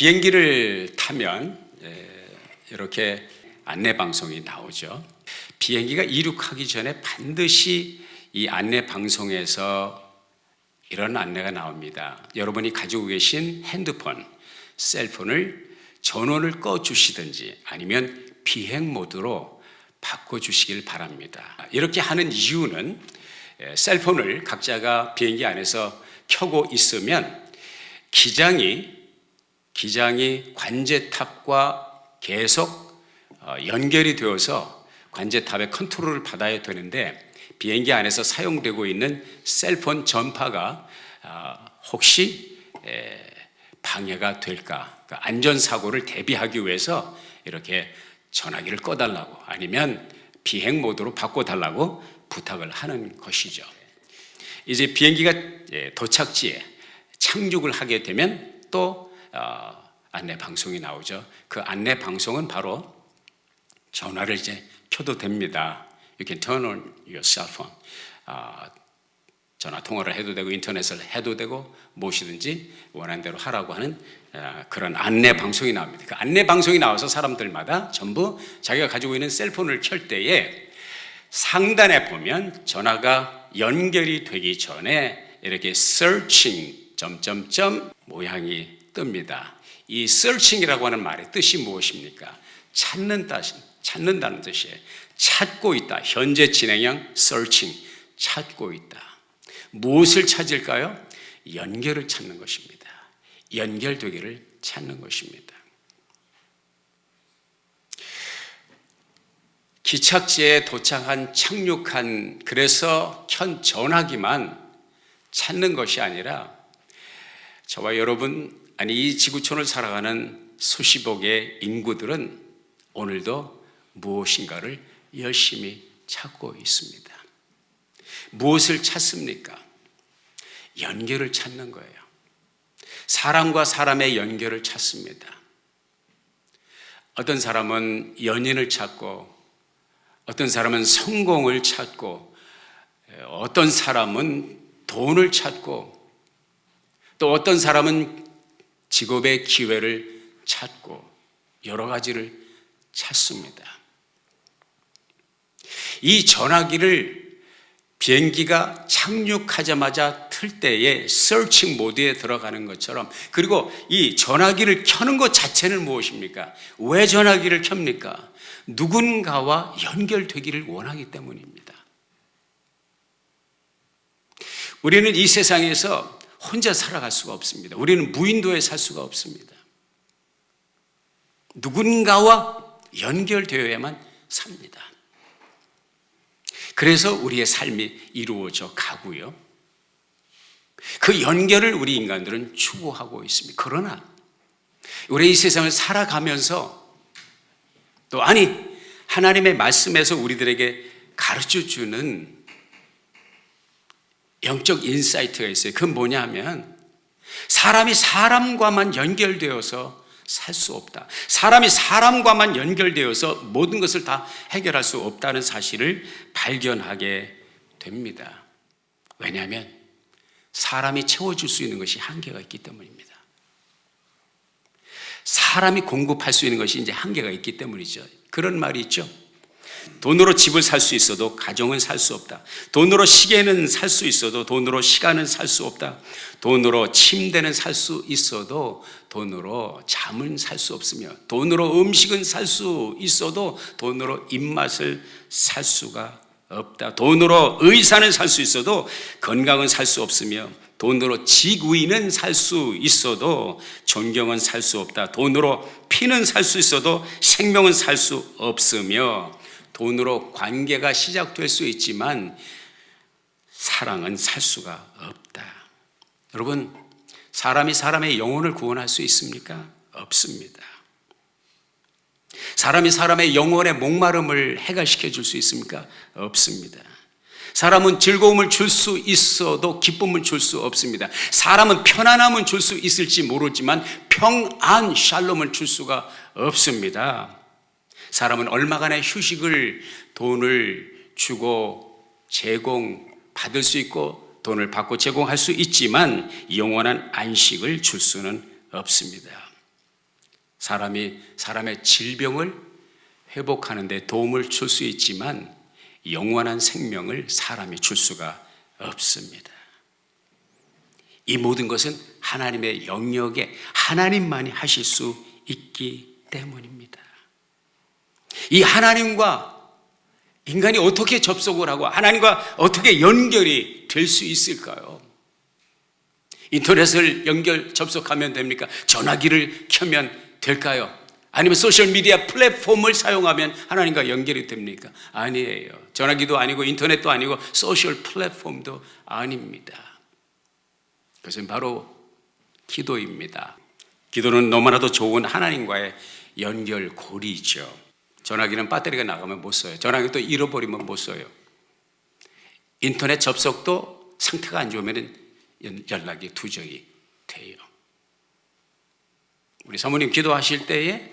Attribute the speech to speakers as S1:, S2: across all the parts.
S1: 비행기를 타면 예, 이렇게 안내 방송이 나오죠. 비행기가 이륙하기 전에 반드시 이 안내 방송에서 이런 안내가 나옵니다. 여러분이 가지고 계신 핸드폰, 셀폰을 전원을 꺼 주시든지 아니면 비행 모드로 바꿔 주시길 바랍니다. 이렇게 하는 이유는 예, 셀폰을 각자가 비행기 안에서 켜고 있으면 기장이 기장이 관제탑과 계속 어, 연결이 되어서 관제탑의 컨트롤을 받아야 되는데 비행기 안에서 사용되고 있는 셀폰 전파가 아, 혹시 에, 방해가 될까 그 안전 사고를 대비하기 위해서 이렇게 전화기를 꺼달라고 아니면 비행 모드로 바꿔달라고 부탁을 하는 것이죠. 이제 비행기가 예, 도착지에 착륙을 하게 되면 또 어, 안내 방송이 나오죠. 그 안내 방송은 바로 전화를 이제 켜도 됩니다. You can turn on your cell phone. 아, 전화 통화를 해도 되고 인터넷을 해도 되고 무엇이든지 원하는 대로 하라고 하는 아, 그런 안내 방송이 나옵니다. 그 안내 방송이 나와서 사람들마다 전부 자기가 가지고 있는 셀폰을 켤 때에 상단에 보면 전화가 연결이 되기 전에 이렇게 searching 점점점 모양이 뜹니다. 이 searching이라고 하는 말의 뜻이 무엇입니까? 찾는다, 찾는다는 뜻이에요. 찾고 있다. 현재 진행형 searching, 찾고 있다. 무엇을 찾을까요? 연결을 찾는 것입니다. 연결되기를 찾는 것입니다. 기착지에 도착한 착륙한 그래서 켠 전화기만 찾는 것이 아니라 저와 여러분 아니 이 지구촌을 살아가는 수십억의 인구들은 오늘도 무엇인가를 열심히 찾고 있습니다. 무엇을 찾습니까? 연결을 찾는 거예요. 사람과 사람의 연결을 찾습니다. 어떤 사람은 연인을 찾고, 어떤 사람은 성공을 찾고, 어떤 사람은 돈을 찾고, 또 어떤 사람은 직업의 기회를 찾고, 여러 가지를 찾습니다. 이 전화기를 비행기가 착륙하자마자 틀 때에 서칭 모드에 들어가는 것처럼 그리고 이 전화기를 켜는 것 자체는 무엇입니까? 왜 전화기를 켭니까? 누군가와 연결되기를 원하기 때문입니다. 우리는 이 세상에서 혼자 살아갈 수가 없습니다. 우리는 무인도에 살 수가 없습니다. 누군가와 연결되어야만 삽니다. 그래서 우리의 삶이 이루어져 가고요. 그 연결을 우리 인간들은 추구하고 있습니다. 그러나 우리 이 세상을 살아가면서 또 아니 하나님의 말씀에서 우리들에게 가르쳐 주는 영적 인사이트가 있어요. 그건 뭐냐 하면 사람이 사람과만 연결되어서 살 수 없다. 사람이 사람과만 연결되어서 모든 것을 다 해결할 수 없다는 사실을 발견하게 됩니다. 왜냐하면 사람이 채워줄 수 있는 것이 한계가 있기 때문입니다. 사람이 공급할 수 있는 것이 이제 한계가 있기 때문이죠. 그런 말이 있죠. 돈으로 집을 살 수 있어도 가정은 살 수 없다. 돈으로 시계는 살 수 있어도 돈으로 시간은 살 수 없다. 돈으로 침대는 살 수 있어도 돈으로 잠은 살 수 없으며 돈으로 음식은 살 수 있어도 돈으로 입맛을 살 수가 없다. 돈으로 의사는 살 수 있어도 건강은 살 수 없으며 돈으로 직위는 살 수 있어도 존경은 살 수 없다. 돈으로 피는 살 수 있어도 생명은 살 수 없으며 돈으로 관계가 시작될 수 있지만 사랑은 살 수가 없다. 여러분, 사람이 사람의 영혼을 구원할 수 있습니까? 없습니다. 사람이 사람의 영혼의 목마름을 해결시켜 줄 수 있습니까? 없습니다. 사람은 즐거움을 줄 수 있어도 기쁨을 줄 수 없습니다. 사람은 편안함은 줄 수 있을지 모르지만 평안, 샬롬을 줄 수가 없습니다. 사람은 얼마간의 휴식을 돈을 주고 제공 받을 수 있고 돈을 받고 제공할 수 있지만 영원한 안식을 줄 수는 없습니다. 사람이 사람의 질병을 회복하는데 도움을 줄 수 있지만 영원한 생명을 사람이 줄 수가 없습니다. 이 모든 것은 하나님의 영역에 하나님만이 하실 수 있기 때문입니다. 이 하나님과 인간이 어떻게 접속을 하고 하나님과 어떻게 연결이 될 수 있을까요? 인터넷을 연결 접속하면 됩니까? 전화기를 켜면 될까요? 아니면 소셜미디어 플랫폼을 사용하면 하나님과 연결이 됩니까? 아니에요. 전화기도 아니고 인터넷도 아니고 소셜 플랫폼도 아닙니다. 그것은 바로 기도입니다. 기도는 너무나도 좋은 하나님과의 연결고리죠. 전화기는 배터리가 나가면 못 써요. 전화기 또 잃어버리면 못 써요. 인터넷 접속도 상태가 안 좋으면 연락이 두정이 돼요. 우리 사모님 기도하실 때에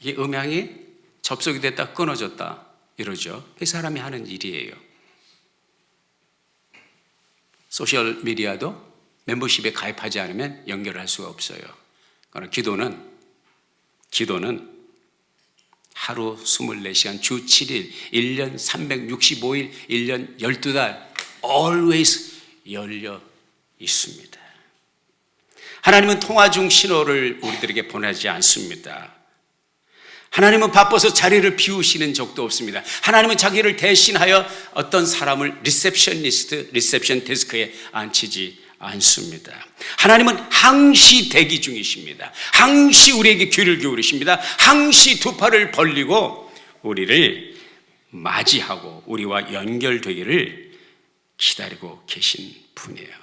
S1: 이 음향이 접속이 됐다 끊어졌다 이러죠. 그 사람이 하는 일이에요. 소셜 미디어도 멤버십에 가입하지 않으면 연결할 수가 없어요. 그러나 기도는 기도는 하루 24시간 주 7일 1년 365일 1년 12달 always 열려 있습니다. 하나님은 통화 중 신호를 우리들에게 보내지 않습니다. 하나님은 바빠서 자리를 비우시는 적도 없습니다. 하나님은 자기를 대신하여 어떤 사람을 리셉션리스트, 리셉션 데스크에 앉히지 않습니다. 하나님은 항시 대기 중이십니다. 항시 우리에게 귀를 기울이십니다. 항시 두 팔을 벌리고 우리를 맞이하고 우리와 연결되기를 기다리고 계신 분이에요.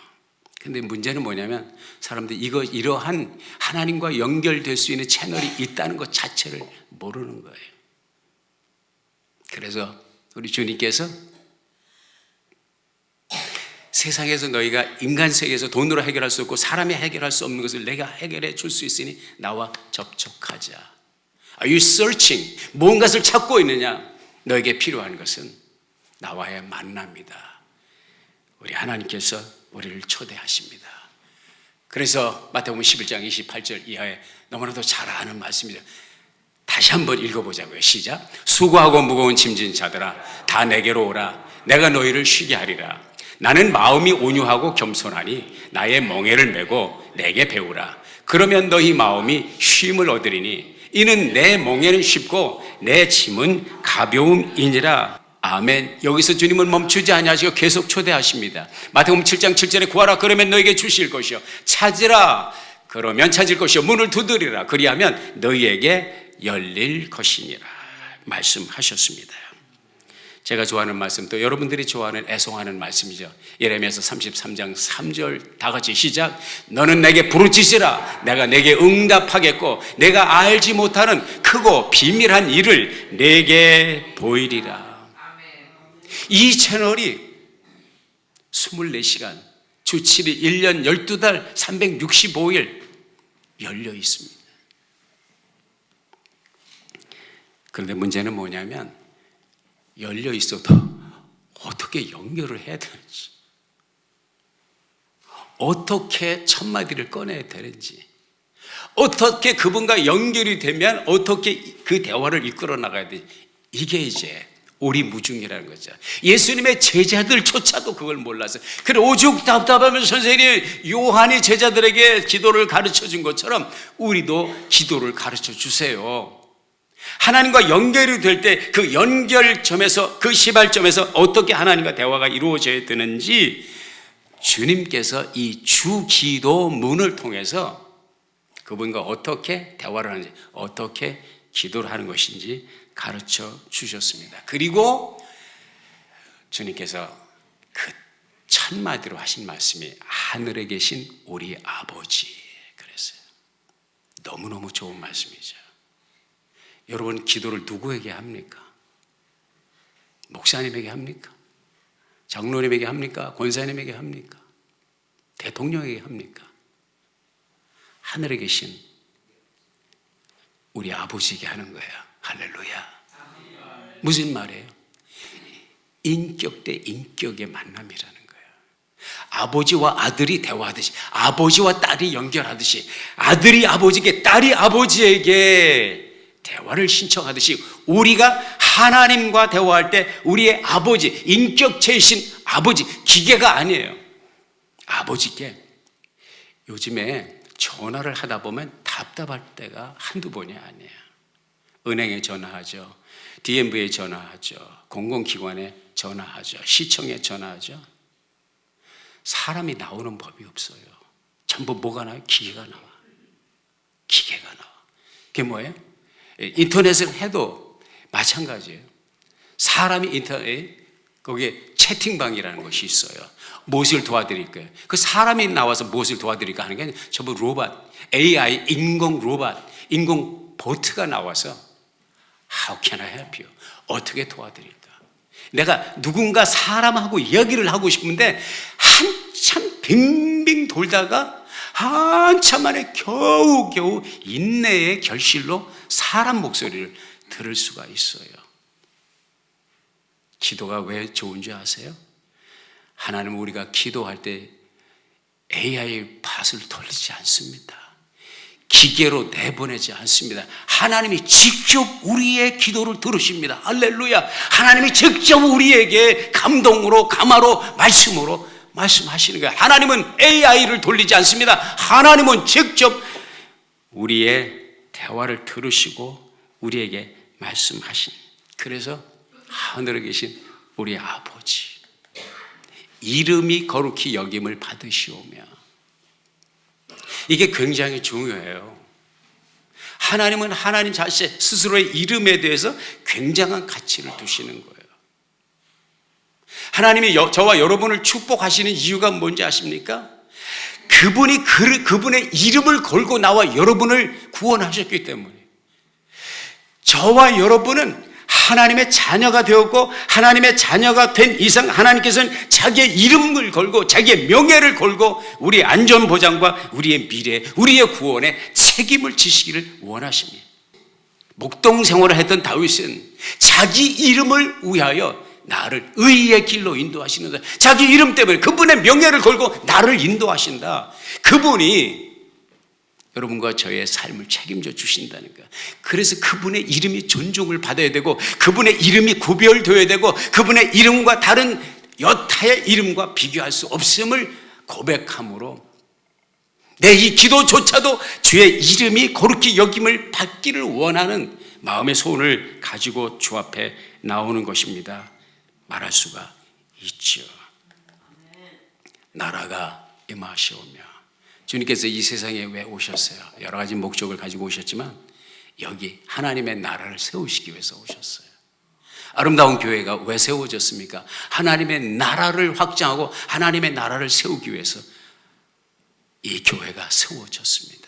S1: 근데 문제는 뭐냐면 사람들이 이거 이러한 하나님과 연결될 수 있는 채널이 있다는 것 자체를 모르는 거예요. 그래서 우리 주님께서 세상에서 너희가 인간 세계에서 돈으로 해결할 수 없고 사람이 해결할 수 없는 것을 내가 해결해 줄 수 있으니 나와 접촉하자. Are you searching? 무엇을 찾고 있느냐? 너에게 필요한 것은 나와의 만남이다. 우리 하나님께서 우리를 초대하십니다. 그래서 마태복음 11장 28절 이하에 너무나도 잘 아는 말씀이죠. 다시 한번 읽어보자고요. 시작. 수고하고 무거운 짐진 자들아, 다 내게로 오라. 내가 너희를 쉬게 하리라. 나는 마음이 온유하고 겸손하니 나의 멍에를 메고 내게 배우라. 그러면 너희 마음이 쉼을 얻으리니 이는 내 멍에는 쉽고 내 짐은 가벼움이니라. 아멘. 여기서 주님은 멈추지 아니하시고 계속 초대하십니다. 마태복음 7장 7절에 구하라 그러면 너에게 주실 것이요 찾으라 그러면 찾을 것이요 문을 두드리라 그리하면 너희에게 열릴 것이니라 말씀하셨습니다. 제가 좋아하는 말씀 또 여러분들이 좋아하는 애송하는 말씀이죠. 예레미야서 33장 3절 다 같이 시작. 너는 내게 부르짖으라. 내가 내게 응답하겠고 내가 알지 못하는 크고 비밀한 일을 내게 보이리라. 이 채널이 24시간, 주 7일, 1년 12달, 365일 열려 있습니다. 그런데 문제는 뭐냐면, 열려 있어도 어떻게 연결을 해야 되는지, 어떻게 첫마디를 꺼내야 되는지, 어떻게 그분과 연결이 되면 어떻게 그 대화를 이끌어 나가야 되지, 이게 이제 오리무중이라는 거죠. 예수님의 제자들조차도 그걸 몰라서. 그래, 오죽 답답하면 선생님, 요한이 제자들에게 기도를 가르쳐 준 것처럼 우리도 기도를 가르쳐 주세요. 하나님과 연결이 될 때 그 연결점에서, 그 시발점에서 어떻게 하나님과 대화가 이루어져야 되는지 주님께서 이 주기도 문을 통해서 그분과 어떻게 대화를 하는지, 어떻게 기도를 하는 것인지 가르쳐 주셨습니다. 그리고 주님께서 그 첫마디로 하신 말씀이 하늘에 계신 우리 아버지 그랬어요. 너무너무 좋은 말씀이죠. 여러분 기도를 누구에게 합니까? 목사님에게 합니까? 장로님에게 합니까? 권사님에게 합니까? 대통령에게 합니까? 하늘에 계신 우리 아버지에게 하는 거예요. 할렐루야. 무슨 말이에요? 인격 대 인격의 만남이라는 거예요. 아버지와 아들이 대화하듯이 아버지와 딸이 연결하듯이 아들이 아버지에게 딸이 아버지에게 대화를 신청하듯이 우리가 하나님과 대화할 때 우리의 아버지 인격체이신 아버지 기계가 아니에요. 아버지께 요즘에 전화를 하다 보면 답답할 때가 한두 번이 아니에요. 은행에 전화하죠. DMV에 전화하죠. 공공기관에 전화하죠. 시청에 전화하죠. 사람이 나오는 법이 없어요. 전부 뭐가 나요? 기계가 나와. 기계가 나와. 그게 뭐예요? 인터넷을 해도 마찬가지예요. 사람이 인터넷, 거기에 채팅방이라는 것이 있어요. 무엇을 도와드릴까요? 그 사람이 나와서 무엇을 도와드릴까 하는 게 아니라 전부 로봇, AI, 인공 로봇, 인공 보트가 나와서 How can I help you? 어떻게 도와드릴까? 내가 누군가 사람하고 이야기를 하고 싶은데 한참 빙빙 돌다가 한참 만에 겨우 겨우 인내의 결실로 사람 목소리를 들을 수가 있어요. 기도가 왜 좋은지 아세요? 하나님 우리가 기도할 때 AI 밭을 돌리지 않습니다. 기계로 내보내지 않습니다. 하나님이 직접 우리의 기도를 들으십니다. 할렐루야. 하나님이 직접 우리에게 감동으로, 감화로, 말씀으로 말씀하시는 거예요. 하나님은 AI를 돌리지 않습니다. 하나님은 직접 우리의 대화를 들으시고 우리에게 말씀하신. 그래서 하늘에 계신 우리 아버지. 이름이 거룩히 여김을 받으시오며 이게 굉장히 중요해요. 하나님은 하나님 자신 스스로의 이름에 대해서 굉장한 가치를 두시는 거예요. 하나님이 여, 저와 여러분을 축복하시는 이유가 뭔지 아십니까? 그분이 그, 그분의 이름을 걸고 나와 여러분을 구원하셨기 때문에 저와 여러분은 하나님의 자녀가 되었고 하나님의 자녀가 된 이상 하나님께서는 자기의 이름을 걸고 자기의 명예를 걸고 우리의 안전 보장과 우리의 미래, 우리의 구원에 책임을 지시기를 원하십니다. 목동 생활을 했던 다윗은 자기 이름을 위하여 나를 의의 길로 인도하시는다. 자기 이름 때문에 그분의 명예를 걸고 나를 인도하신다. 그분이 여러분과 저의 삶을 책임져 주신다는 거. 그래서 그분의 이름이 존중을 받아야 되고 그분의 이름이 구별되어야 되고 그분의 이름과 다른 여타의 이름과 비교할 수 없음을 고백함으로 내 이 기도조차도 주의 이름이 거룩히 여김을 받기를 원하는 마음의 소원을 가지고 주 앞에 나오는 것입니다. 말할 수가 있죠. 나라가 임하시오며 주님께서 이 세상에 왜 오셨어요? 여러 가지 목적을 가지고 오셨지만 여기 하나님의 나라를 세우시기 위해서 오셨어요. 아름다운 교회가 왜 세워졌습니까? 하나님의 나라를 확장하고 하나님의 나라를 세우기 위해서 이 교회가 세워졌습니다.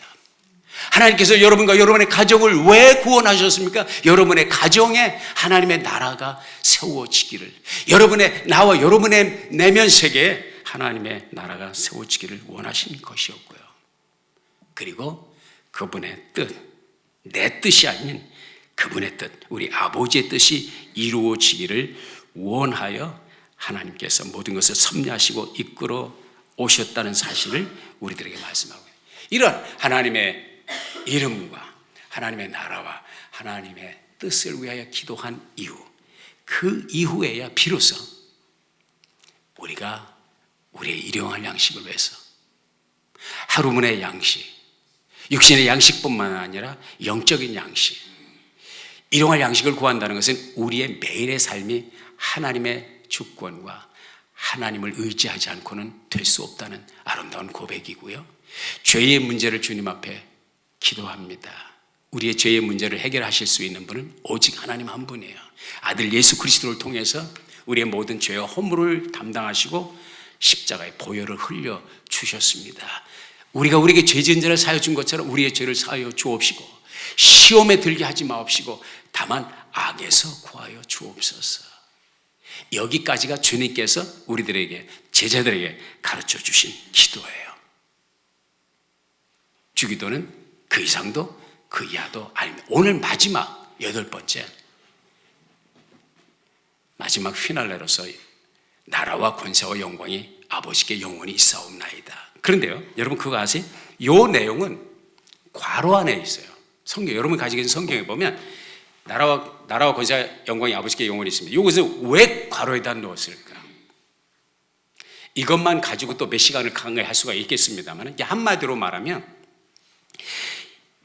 S1: 하나님께서 여러분과 여러분의 가정을 왜 구원하셨습니까? 여러분의 가정에 하나님의 나라가 세워지기를, 여러분의 나와 여러분의 내면 세계에 하나님의 나라가 세워지기를 원하신 것이었고요. 그리고 그분의 뜻, 내 뜻이 아닌 그분의 뜻, 우리 아버지의 뜻이 이루어지기를 원하여 하나님께서 모든 것을 섭리하시고 이끌어 오셨다는 사실을 우리들에게 말씀하고. 이런 하나님의 이름과 하나님의 나라와 하나님의 뜻을 위하여 기도한 이후, 그 이후에야 비로소 우리가 우리의 일용할 양식을 위해서 하루문의 양식, 육신의 양식뿐만 아니라 영적인 양식, 일용할 양식을 구한다는 것은 우리의 매일의 삶이 하나님의 주권과 하나님을 의지하지 않고는 될 수 없다는 아름다운 고백이고요. 죄의 문제를 주님 앞에 기도합니다. 우리의 죄의 문제를 해결하실 수 있는 분은 오직 하나님 한 분이에요. 아들 예수 그리스도를 통해서 우리의 모든 죄와 허물을 담당하시고 십자가의 보혈을 흘려 주셨습니다. 우리가 우리에게 죄 지은 자를 사여 준 것처럼 우리의 죄를 사여 주옵시고 시험에 들게 하지 마옵시고 다만 악에서 구하여 주옵소서. 여기까지가 주님께서 우리들에게 제자들에게 가르쳐 주신 기도예요. 주기도는 그 이상도 그 이하도 아닙니다. 오늘 마지막 여덟 번째 마지막 피날레로서 나라와 권세와 영광이 아버지께 영원히 있사옵나이다. 그런데요, 여러분 그거 아세요? 요 내용은 괄호 안에 있어요. 성경 여러분 가지고 있는 성경에 보면 나라와 나라와 권세와 영광이 아버지께 영원히 있습니다. 이것을 왜 괄호에다 넣었을까? 이것만 가지고 또 몇 시간을 강의할 수가 있겠습니다만 한마디로 말하면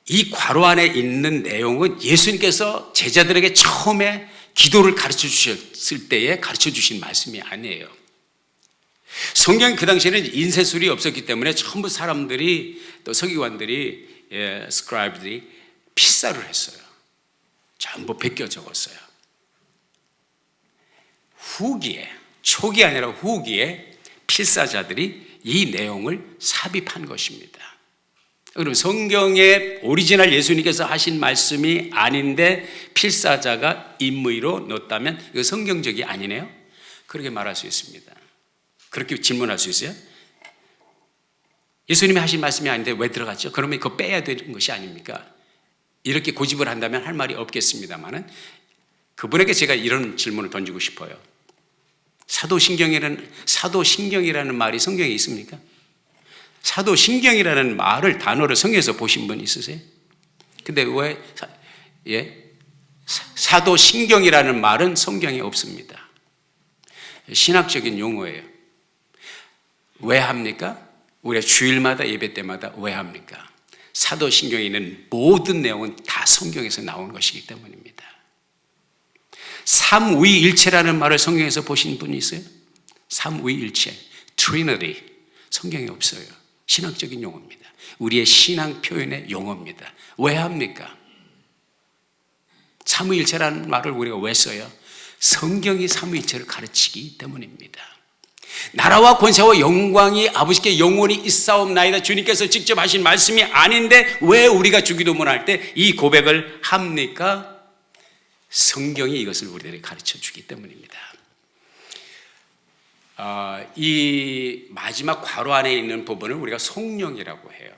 S1: 이 괄호 안에 있는 내용은 예수님께서 제자들에게 처음에 기도를 가르쳐 주셨을 때에 가르쳐 주신 말씀이 아니에요. 성경 그 당시에는 인쇄술이 없었기 때문에 전부 사람들이 또 서기관들이 예, 스크라이브들이 필사를 했어요. 전부 베껴 적었어요. 후기에 초기 아니라 후기에 필사자들이 이 내용을 삽입한 것입니다. 그럼 성경의 오리지널 예수님께서 하신 말씀이 아닌데 필사자가 임의로 넣었다면 이거 성경적이 아니네요. 그렇게 말할 수 있습니다. 그렇게 질문할 수 있어요? 예수님이 하신 말씀이 아닌데 왜 들어갔죠? 그러면 그거 빼야 되는 것이 아닙니까? 이렇게 고집을 한다면 할 말이 없겠습니다만은 그분에게 제가 이런 질문을 던지고 싶어요. 사도신경이라는 사도신경이라는 말이 성경에 있습니까? 사도 신경이라는 말을 단어를 성경에서 보신 분 있으세요? 근데 왜 사, 예? 사도 신경이라는 말은 성경에 없습니다. 신학적인 용어예요. 왜 합니까? 우리가 주일마다 예배 때마다 왜 합니까? 사도 신경에 있는 모든 내용은 다 성경에서 나온 것이기 때문입니다. 삼위일체라는 말을 성경에서 보신 분이 있어요? 삼위일체, Trinity. 성경에 없어요. 신학적인 용어입니다. 우리의 신앙 표현의 용어입니다. 왜 합니까? 삼위일체라는 말을 우리가 왜 써요? 성경이 삼위일체를 가르치기 때문입니다. 나라와 권세와 영광이 아버지께 영원히 있사옵나이다. 주님께서 직접 하신 말씀이 아닌데 왜 우리가 주기도문 할때 이 고백을 합니까? 성경이 이것을 우리들에게 가르쳐 주기 때문입니다. 어, 이 마지막 괄호 안에 있는 부분을 우리가 성령이라고 해요.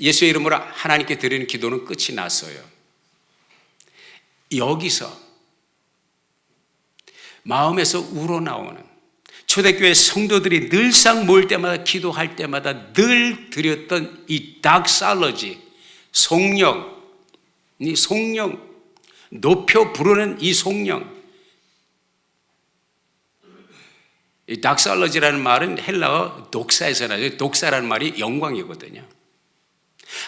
S1: 예수의 이름으로 하나님께 드리는 기도는 끝이 났어요. 여기서 마음에서 우러나오는 초대교회 성도들이 늘상 모일 때마다 기도할 때마다 늘 드렸던 이 닥살러지 성령 이 성령 높여 부르는 이 성령 이 닥살러지라는 말은 헬라어 독사에서 나죠. 독사라는 말이 영광이거든요.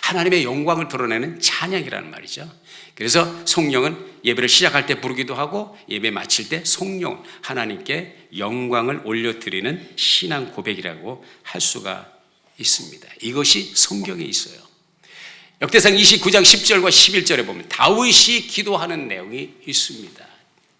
S1: 하나님의 영광을 드러내는 찬양이라는 말이죠. 그래서 성령은 예배를 시작할 때 부르기도 하고 예배 마칠 때 성령 하나님께 영광을 올려드리는 신앙 고백이라고 할 수가 있습니다. 이것이 성경에 있어요. 역대상 29장 10절과 11절에 보면 다윗이 기도하는 내용이 있습니다.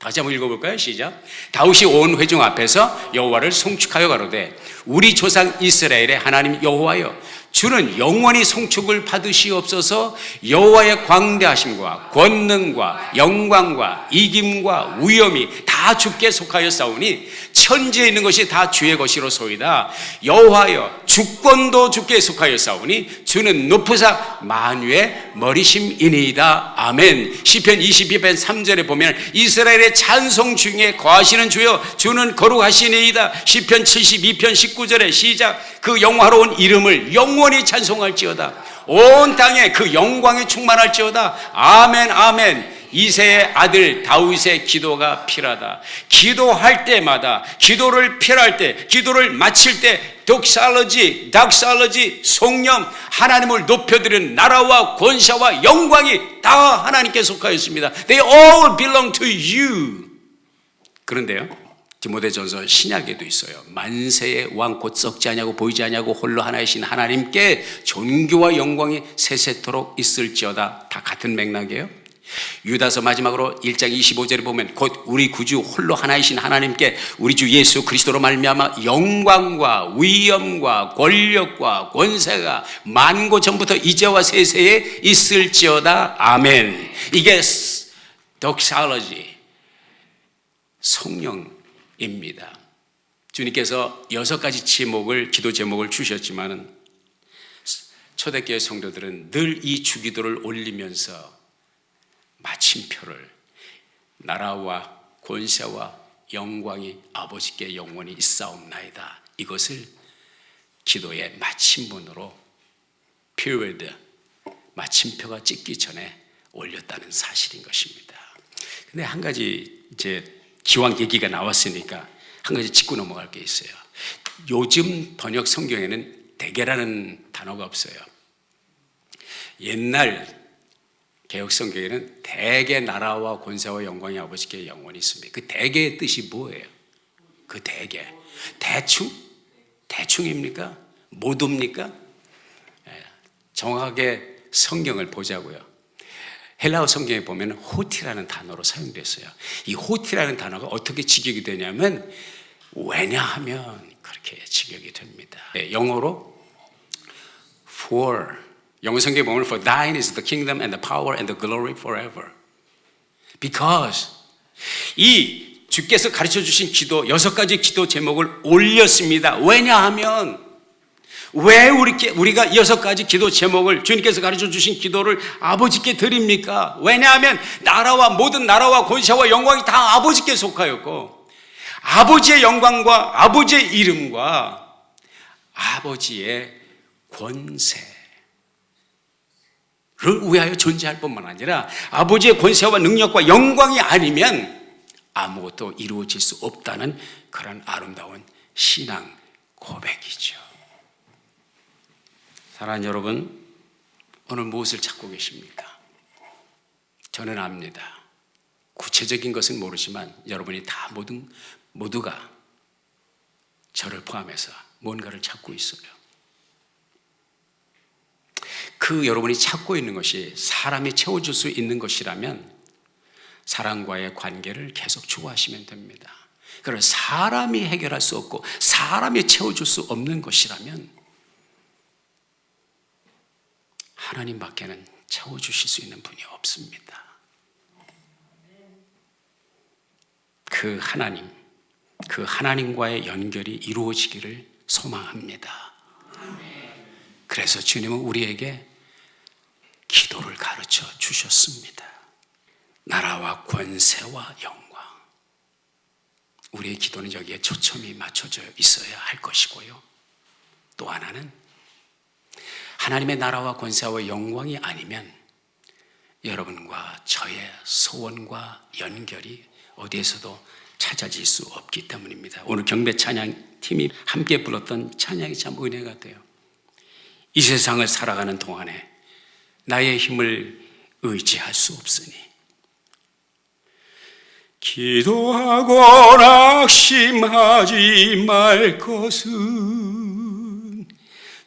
S1: 다시 한번 읽어볼까요? 시작. 다윗이 온 회중 앞에서 여호와를 송축하여 가로되 우리 조상 이스라엘의 하나님 여호와여 주는 영원히 송축을 받으시옵소서 여호와의 광대하심과 권능과 영광과 이김과 위엄이 다 주께 속하여 싸우니 천지에 있는 것이 다 주의 것이로 소이다 여호와여 주권도 주께 속하여 싸우니 주는 높으사 만유의 머리심이니이다. 아멘. 시편 22편 3절에 보면 이스라엘의 찬송 중에 거하시는 주여 주는 거룩하시니이다. 시편 72편 19절에 시작. 그 영화로운 이름을 영원히 찬송할지어다. 온 땅에 그 영광이 충만할지어다. 아멘 아멘 이세의 아들 다윗의 기도가 필하다. 기도할 때마다 기도를 필할 때, 기도를 마칠 때 독살러지, 닥살러지, 송념 하나님을 높여드리는 나라와 권세와 영광이 다 하나님께 속하였습니다. They all belong to you. 그런데요. 디모데전서 신약에도 있어요. 만세의 왕곧 썩지 아니하고 보이지 아니하고 홀로 하나이신 하나님께 존귀와 영광이 세세토록 있을지어다. 다 같은 맥락이에요. 유다서 마지막으로 1장 25절에 보면 곧 우리 구주 홀로 하나이신 하나님께 우리 주 예수 그리스도로 말미암아 영광과 위엄과 권력과 권세가 만고 전부터 이제와 세세에 있을지어다. 아멘. 이게 덕살러지 성령입니다. 주님께서 여섯 가지 제목을 기도 제목을 주셨지만은 초대교회 성도들은 늘 이 주기도를 올리면서 마침표를 나라와 권세와 영광이 아버지께 영원히 있사옵나이다. 이것을 기도의 마침문으로 period 마침표가 찍기 전에 올렸다는 사실인 것입니다. 근데 한 가지 이제 기왕 얘기가 나왔으니까 한 가지 짚고 넘어갈 게 있어요. 요즘 번역 성경에는 대개라는 단어가 없어요. 옛날 개혁 성경에는 대개 나라와 권세와 영광이 아버지께 영원히 있습니다. 그 대개의 뜻이 뭐예요? 그 대개 대충 대충입니까? 모두입니까? 예, 정확하게 성경을 보자고요. 헬라어 성경에 보면 호티라는 단어로 사용됐어요. 이 호티라는 단어가 어떻게 직역이 되냐면 왜냐하면 그렇게 직역이 됩니다. 네, 영어로 for 성경에 보면 for thine is the kingdom and the power and the glory forever. Because 이 주께서 가르쳐 주신 기도 여섯 가지 기도 제목을 올렸습니다. 왜냐하면 왜 우리, 우리가 여섯 가지 기도 제목을 주님께서 가르쳐 주신 기도를 아버지께 드립니까? 왜냐하면 나라와 모든 나라와 권세와 영광이 다 아버지께 속하였고 아버지의 영광과 아버지의 이름과 아버지의 권세 를 위하여 존재할 뿐만 아니라 아버지의 권세와 능력과 영광이 아니면 아무것도 이루어질 수 없다는 그런 아름다운 신앙 고백이죠. 사랑하는 여러분, 오늘 무엇을 찾고 계십니까? 저는 압니다. 구체적인 것은 모르지만 여러분이 다 모든 모두가 저를 포함해서 뭔가를 찾고 있어요. 그 여러분이 찾고 있는 것이 사람이 채워줄 수 있는 것이라면 사람과의 관계를 계속 추구하시면 됩니다. 그러나 사람이 해결할 수 없고 사람이 채워줄 수 없는 것이라면 하나님 밖에는 채워주실 수 있는 분이 없습니다. 그 하나님, 그 하나님과의 연결이 이루어지기를 소망합니다. 그래서 주님은 우리에게 기도를 가르쳐 주셨습니다. 나라와 권세와 영광. 우리의 기도는 여기에 초점이 맞춰져 있어야 할 것이고요. 또 하나는 하나님의 나라와 권세와 영광이 아니면 여러분과 저의 소원과 연결이 어디에서도 찾아질 수 없기 때문입니다. 오늘 경배 찬양 팀이 함께 불렀던 찬양이 참 은혜가 돼요. 이 세상을 살아가는 동안에 나의 힘을 의지할 수 없으니 기도하고 낙심하지 말 것은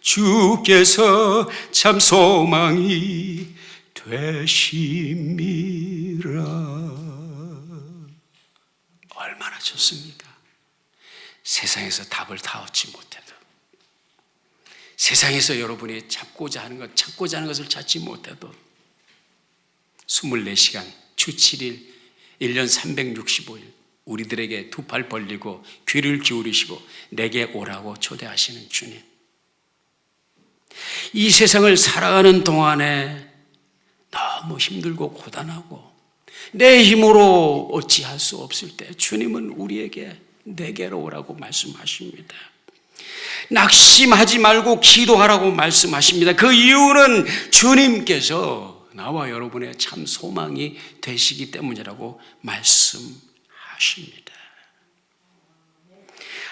S1: 주께서 참 소망이 되심이라 얼마나 좋습니까? 세상에서 답을 다 얻지 못해도 세상에서 여러분이 찾고자 하는 것, 찾고자 하는 것을 찾지 못해도 24시간, 주 7일, 1년 365일 우리들에게 두 팔 벌리고 귀를 기울이시고 내게 오라고 초대하시는 주님. 이 세상을 살아가는 동안에 너무 힘들고 고단하고 내 힘으로 어찌할 수 없을 때 주님은 우리에게 내게로 오라고 말씀하십니다. 낙심하지 말고 기도하라고 말씀하십니다. 그 이유는 주님께서 나와 여러분의 참 소망이 되시기 때문이라고 말씀하십니다.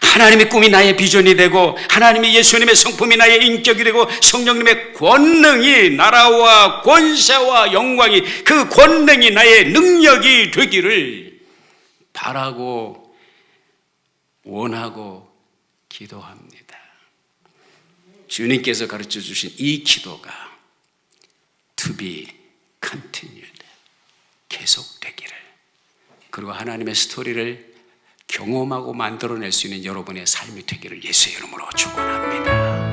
S1: 하나님의 꿈이 나의 비전이 되고 하나님의 예수님의 성품이 나의 인격이 되고 성령님의 권능이 나라와 권세와 영광이 그 권능이 나의 능력이 되기를 바라고 원하고 기도합니다. 주님께서 가르쳐 주신 이 기도가 to be continued 계속되기를 그리고 하나님의 스토리를 경험하고 만들어낼 수 있는 여러분의 삶이 되기를 예수의 이름으로 축원합니다.